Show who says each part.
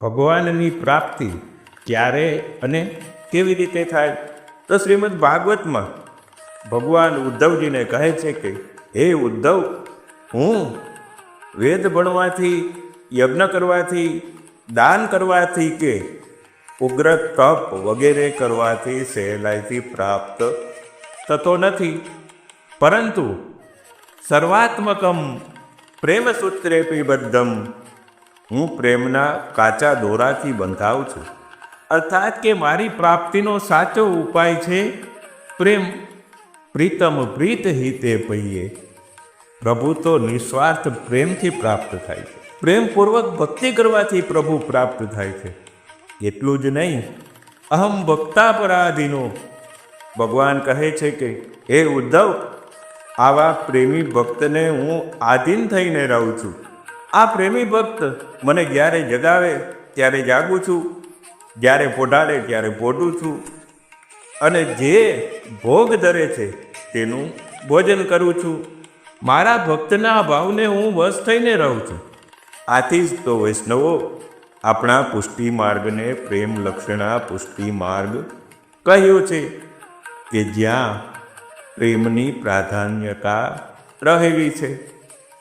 Speaker 1: ભગવાનની પ્રાપ્તિ ક્યારે અને કેવી રીતે થાય? તો શ્રીમદ ભાગવતમાં ભગવાન ઉદ્ધવજીને કહે છે કે, હે ઉદ્ધવ, હું વેદ ભણવાથી, યજ્ઞ કરવાથી, દાન કરવાથી કે ઉગ્ર તપ વગેરે કરવાથી સહેલાઈથી પ્રાપ્ત થતો નથી. પરંતુ સર્વાત્મકમ પ્રેમ સૂત્રે પીબદ્ધમ હું પ્રેમના કાચા દોરાથી બંધાવ છું. અર્થાત કે મારી પ્રાપ્તિનો સાચો ઉપાય છે, પ્રેમ પ્રીતમ પ્રીત હિતે પૈયે. પ્રભુ તો નિસ્વાર્થ પ્રેમથી પ્રાપ્ત થાય છે. પ્રેમપૂર્વક ભક્તિ કરવાથી પ્રભુ પ્રાપ્ત થાય છે. એટલું જ નહીં, અહમ ભક્તા પરાધીનો ભગવાન કહે છે કે, હે ઉદ્ધવ, આવા પ્રેમી ભક્તને હું આધીન થઈને રહું છું. આ પ્રેમી ભક્ત મને જ્યારે જગાવે, ત્યારે જાગું છું. જ્યારે પોઢાડે ત્યારે પોઢું છું. અને જે ભોગ ધરે છે, તેનું ભોજન કરું છું. મારા ભક્તના ભાવને હું વશ થઈને રહું છું. આથી જ તો વૈષ્ણવો, આપણા પુષ્ટિ માર્ગને પ્રેમ લક્ષણા પુષ્ટિ માર્ગ કહ્યો છે કે જ્યાં પ્રેમની પ્રાધાન્યતા રહેલી છે.